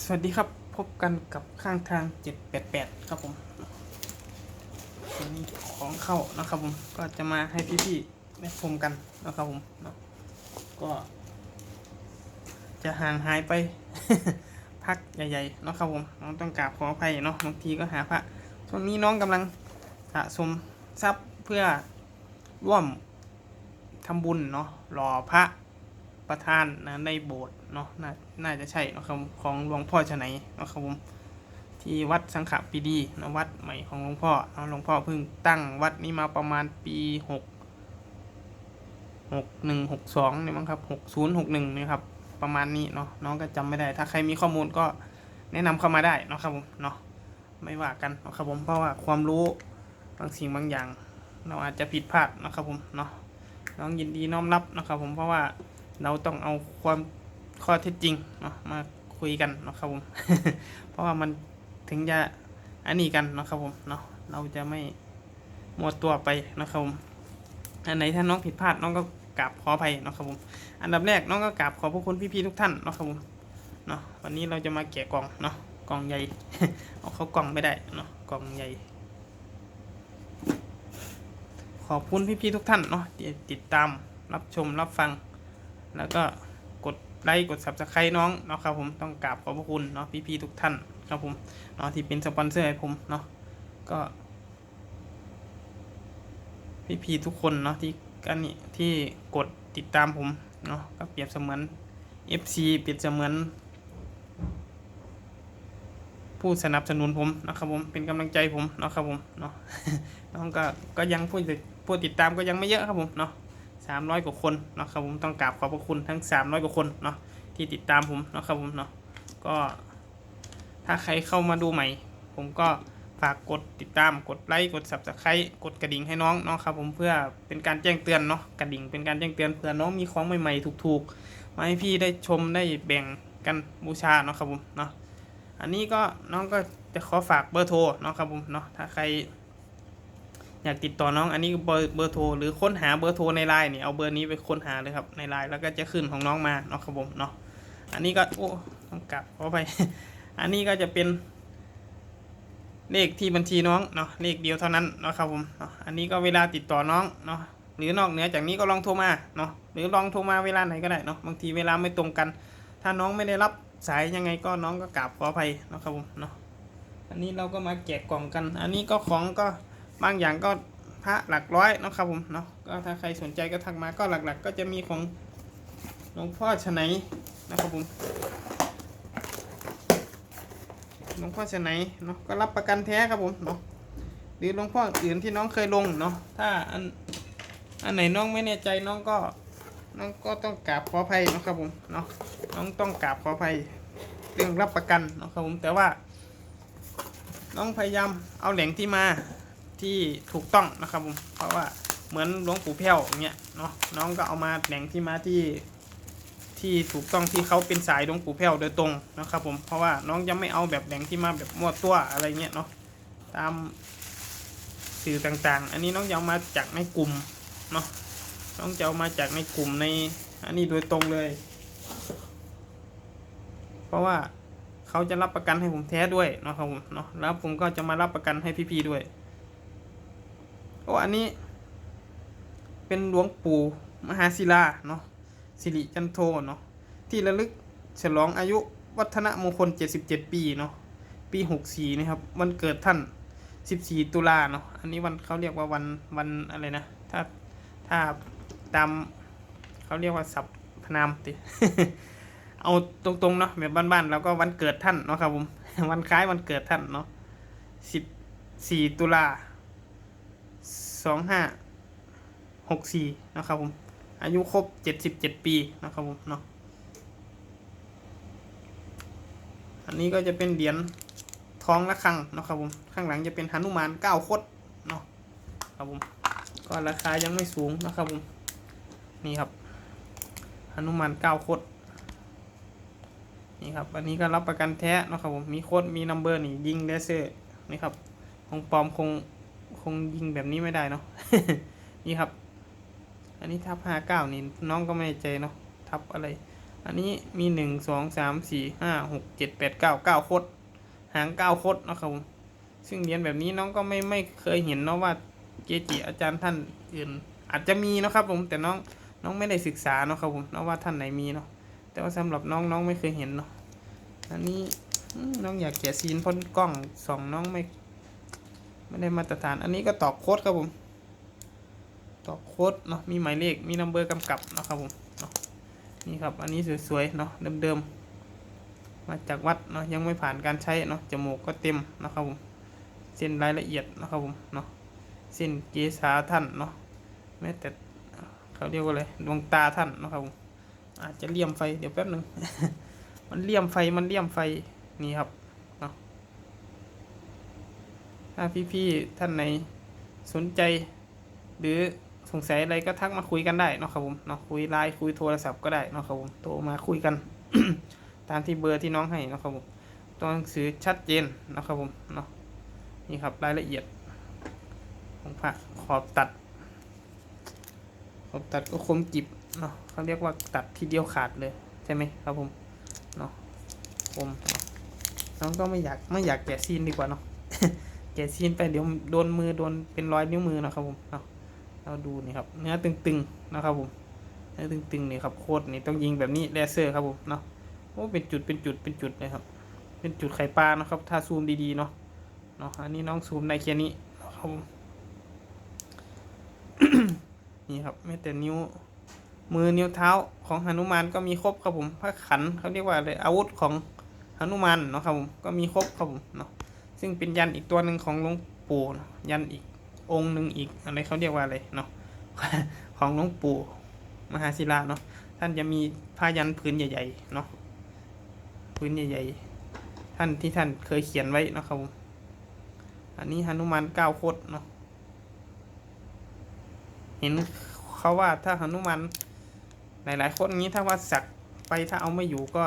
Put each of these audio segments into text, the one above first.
สวัสดีครับพบกันกับข้างทาง 788 ครับผมวันนี้ของเข้านะครับผมก็จะมาให้พี่ๆได้ชมกันนะครับผมเนาะก็ จะห่างหายไป พักใหญ่ๆนะครับผมน้องต้องกราบขออภัยเนาะบางทีก็หาพระช่วงนี้น้องกำลังสะสมทรัพย์เพื่อร่วมทำบุญเนาะรอพระ ประธานนะในโบสถ์เนาะนน่าจะใช่นะครับของหลวงพ่อชนัยนะครับผมที่วัดสังขปีดีนะวัดใหม่ของหลวงพ่อนะหลวงพ่อเพิ่งตั้งวัดนี้มาประมาณปีหกหกหนึ่งหกสองเนี่ยมั้งครับหกศูนย์หกหนึ่งนี่ครับ ประมาณนี้เนาะน้องก็จำไม่ได้ ถ้าใครมีข้อมูลก็แนะนำเข้ามาได้นะครับผมเนาะไม่ว่ากันนะครับผมเพราะว่าความรู้บางสิ่งบางอย่าง เราอาจจะผิดพลาดนะครับผมเนาะน้องยินดีน้อมรับนะครับผมเพราะว่า เราต้องเอาความข้อเท็จจริงเนาะมาคุยกันเนาะครับผม เพราะว่ามันถึงจะอันนี้กันเนาะครับผมเนาะเราจะไม่หมัวตัวไปนะครับผมอันไหนถ้าน้องผิดพลาดน้องก็กราบขออภัยนะครับผม อันดับแรกน้องก็กราบขอพระคุณพี่ๆทุกท่านนะครับผมเนาะวันนี้เราจะมาแกะกล่องเนาะกล่องใหญ่เอาเข้ากล่องไม่ได้เนาะกล่องใหญ่ ขอบคุณพี่ๆทุกท่านเนาะติดตามรับชมรับฟัง แล้วก็กดไลค์กด subscribe น้องเนาะครับผมต้องกราบขอบพระคุณเนาะพี่ๆทุกท่านครับผมเนาะที่เป็นสปอนเซอร์ให้ผมเนาะก็ พี่ๆทุกคนเนาะที่กันนี่ที่กดติดตามผมเนาะก็เปรียบเสมือน FC เปรียบเสมือนผู้สนับสนุนผมนะครับผมเป็นกำลังใจผมเนาะครับผมเนาะน้องก็ก็ยังผู้ติดผู้ติดตามก็ยังไม่เยอะครับผมเนาะ สามร้อยกว่าคนเนาะครับผมต้องกราบขอบพระคุณทั้งสามร้อยกว่าคนเนาะที่ติดตามผมเนาะครับผมเนาะก็ถ้าใครเข้ามาดูใหม่ ผมก็ฝากกดติดตามกดไลค์กด subscribe กดกระดิ่งให้น้องเนาะครับผมเพื่อเป็นการแจ้งเตือนเนาะกระดิ่งเป็นการแจ้งเตือนเผื่อน้องมีของใหม่ๆถูกๆมาให้พี่ได้ชมได้แบ่งกันบูชาเนาะครับผมเนาะอันนี้ก็น้องก็จะขอฝากเบอร์โทรเนาะครับผมเนาะถ้าใคร อยากติดต่อน้องอันนี้เบอร์เบอร์โทรหรือค้นหาเบอร์โทรในไลน์เนี่ยเอาเบอร์นี้ไปค้นหาเลยครับในไลน์แล้วก็จะขึ้นของน้องมาเนาะครับผมเนาะอันนี้ก็โอ้ต้องกลับขอไป อันนี้ก็จะเป็น เลขที่บัญชีน้องเนาะเลขเดียวเท่านั้นเนาะครับผมเนาะอันนี้ก็เวลาติดต่อน้องเนาะหรือนอกเหนือจากนี้ก็ลองโทรมาเนาะหรือลองโทรมาเวลาไหนก็ได้เนาะบางทีเวลาไม่ตรงกัน ถ้าน้องไม่ได้รับสายยังไงก็น้องก็กราบขออภัยเนาะครับผมเนาะอันนี้เราก็มาแกะกล่องกัน อันนี้ก็ของก็ บางอย่างก็พระหลักร้อยนะครับผมเนาะก็ถ้าใครสนใจก็ทักมาก็หลัก ๆ ก็จะมีของหลวงพ่อชนัยนะครับผมหลวงพ่อชนัยเนาะก็รับประกันแท้ครับผมเนาะหรือหลวงพ่ออื่นที่น้องเคยลงเนาะถ้าอันอันไหนน้องไม่แน่ใจน้องก็น้องก็ต้องกราบขออภัยนะครับผมเนาะน้องต้องกราบขออภัยเรื่องรับประกันนะครับผมแต่ว่า น้องพยายามเอาแหล่งที่มา ที่ถูกต้องนะครับผมเพราะว่าเหมือนหลวงปู่แพ้วอย่างเงี้ยเนาะน้องก็เอามาแหล่งที่มาที่ที่ถูกต้องที่เขาเป็นสายหลวงปู่แพ้วโดยตรงนะครับผมเพราะว่าน้องจะไม่เอาแบบแหล่งที่มาแบบมั่วตัวอะไรเงี้ยเนาะตามสื่อต่างๆ อันนี้น้องจะเอามาจากในกลุ่มเนาะต้องจะเอามาจากในกลุ่มในอันนี้โดยตรงเลย เพราะว่าเขาจะรับประกันให้ผมแท้ด้วยเนาะครับผมเนาะแล้วผมก็จะมารับประกันให้พี่ๆด้วย โอ้อันนี้ เป็นหลวงปู่มหาศิลาเนาะสิริจันโทเนาะที่ระลึกฉลองอายุวัฒนมงคล 77 ปีเนาะปี 64นี่ครับวันเกิดท่าน 14 ตุลาเนาะอันนี้วันเขาเรียกว่าวันวันอะไรนะ ถ้าถ้าตามเขาเรียกว่าสับพนามติเอาตรงๆเนาะแบบบ้านๆแล้วก็วันเกิดท่านเนาะครับผมวันคล้ายวันเกิดท่านเนาะสิบสี่ตุลา สองห้าหกสี่นะครับผม อายุครบเจ็ดสิบเจ็ดปีนะครับผมเนาะอันนี้ก็จะเป็นเหรียญทองละครังนะครับผม ข้างหลังจะเป็นหนุมานเก้าคดเนาะครับผม ก็ราคายังไม่สูงนะครับผม นี่ครับหนุมานเก้าโคดนี่ครับ อันนี้ก็รับประกันแท้นะครับผม มีโคดมีนัมเบอร์นี่ยิงเลเซอร์นี่ครับ ของปลอมคง คงยิงแบบนี้ไม่ได้เนาะนี่ครับ อันนี้ทับห้าเก้านี่น้องก็ไม่ใจเนาะทับอะไร อันนี้มีหนึ่งสองสามสี่ห้าหกเจ็ดแปดเก้าเก้าคดหางเก้าคดนะครับผมซึ่งเรียญแบบนี้น้องก็ไม่ไม่เคยเห็นเนาะว่าเกจิอาจารย์ท่านอื่น อาจจะมีนะครับผมแต่น้องน้องไม่ได้ศึกษาเนาะครับผมเนาะว่าท่านไหนมีเนาะแต่ว่าสำหรับน้องน้องไม่เคยเห็นเนาะอันนี้น้องอยากแกะซีนพ่นกล้องสองน้องไม่ ไม่ได้มาตรฐาน อันนี้ก็ตอกโค้ดครับผม ตอกโค้ดเนาะ มีหมายเลข มีนัมเบอร์กำกับนะครับผมเนาะนี่ครับ อันนี้สวยๆเนาะ เดิมๆ มาจากวัดเนาะ ยังไม่ผ่านการใช้เนาะ จมูกก็เต็มนะครับผม เส้นรายละเอียดนะครับผมเนาะ เส้นเกษาท่านเนาะ แม้แต่เขาเรียกว่าอะไร ดวงตาท่านนะครับผม อาจจะเลี่ยมไฟ เดี๋ยวแป๊บหนึ่ง มันเลี่ยมไฟ มันเลี่ยมไฟ นี่ครับ ถ้าพี่ๆท่านไหนสนใจ หรือสงสัยอะไรก็ทักมาคุยกันได้เนาะครับผมเนาะคุยไลน์คุยโทรศัพท์ก็ได้เนาะครับผมโทรมาคุยกัน ตามที่เบอร์ที่น้องให้เนาะครับผมตัวหนังสือชัดเจนเนาะครับผมเนาะนี่ครับรายละเอียดของพระขอบตัด ขอบตัดก็คมกิบเนาะเขาเรียกว่าตัดทีเดียวขาดเลยใช่ไหมครับผมเนาะคมน้องก็ไม่อยากไม่อยากแกะซีนดีกว่าเนาะ แกะซีนไปเดี๋ยวโดนมือโดนเป็นรอยนิ้วมือนะครับผมเนาเราดูนี่ครับเนื้อตึงๆนะครับผมเนื้อตึงๆนี่ครับโคตรนี่ต้องยิงแบบนี้เลเซอร์ครับผมเนาะโอ้เป็นจุดเป็นจุดเป็นจุดเลยครับ เป็นจุดไข่ปลานะครับ ถ้าซูมดีๆเนาะเนาะอันนี้น้องซูมในแค่นี้นครับผมนี่ครับไม่แต่นิ้วมือนิ้วเท้าของหนุมานก็มีครบครับผมพระขันเขาเรียกว่าอะไรอาวุธของหนุมานเนาะครับผมก็มีครบครับผมเนาะ ซึ่งเป็นยันอีกตัวหนึ่งของหลวงปู่ยันอีกองค์หนึ่งอีกอะไรเขาเรียกว่าอะไรเนาะของหลวงปู่มหาศิลาเนาะท่านจะมีผ้ายันผืนใหญ่ๆเนาะผืนใหญ่ๆท่านที่ท่านเคยเขียนไว้นะครับผมอันนี้หนุมานเก้าโคตรเนาะเห็นเขาว่าถ้าหนุมานหลายๆโคนนี้ถ้าว่าสักไปถ้าเอาไม่อยู่ก็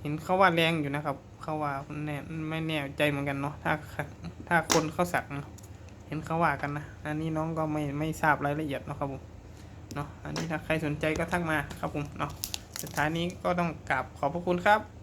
เห็นเขาว่าแรงอยู่นะครับ เขาว่าแน่ไม่แน่ใจเหมือนกันเนาะถ้าถ้าคนเขาสักเนาะเห็นเขาว่ากันนะอันนี้น้องก็ไม่ไม่ทราบรายละเอียดเนาะครับผมเนาะอันนี้ถ้าใครสนใจก็ทักมาครับผมเนาะสุดท้ายนี้ก็ต้องกราบขอบพระคุณครับ